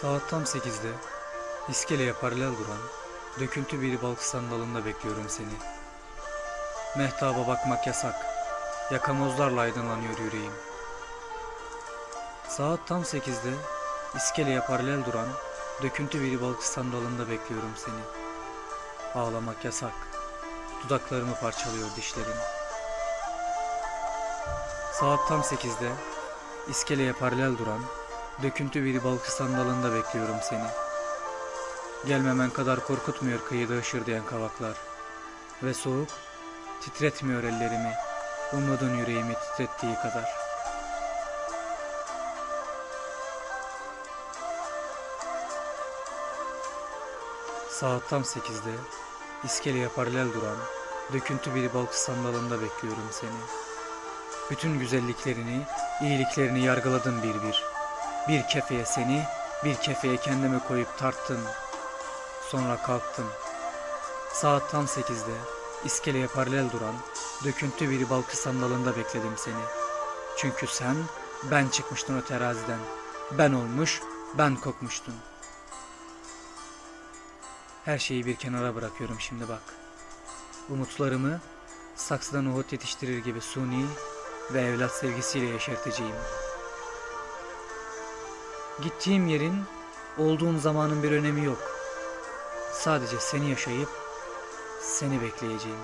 Saat tam sekizde iskeleye paralel duran döküntü bir balık sandalında bekliyorum seni. Mehtaba bakmak yasak. Yakamozlarla aydınlanıyor yüreğim. Saat tam sekizde iskeleye paralel duran döküntü bir balık sandalında bekliyorum seni. Ağlamak yasak. Dudaklarımı parçalıyor dişlerim. Saat tam sekizde iskeleye paralel duran döküntü bir balık sandalında bekliyorum seni. Gelmemen kadar korkutmuyor kıyıda hışırdayan kavaklar. Ve soğuk titretmiyor ellerimi, umudun yüreğimi titrettiği kadar. Saat tam sekizde iskeleye paralel duran döküntü bir balık sandalında bekliyorum seni. Bütün güzelliklerini, iyiliklerini yargıladım bir bir. Bir kefeye seni, bir kefeye kendimi koyup tarttın. Sonra kalktım. Saat tam sekizde iskeleye paralel duran döküntü bir balkı sandalında bekledim seni. Çünkü sen ben çıkmıştın o teraziden. Ben olmuş, ben kokmuştun. Her şeyi bir kenara bırakıyorum şimdi bak. Umutlarımı saksıdan nohut yetiştirir gibi suni ve evlat sevgisiyle yeşerteceğim. Gittiğim yerin, olduğum zamanın bir önemi yok. Sadece seni yaşayıp seni bekleyeceğim.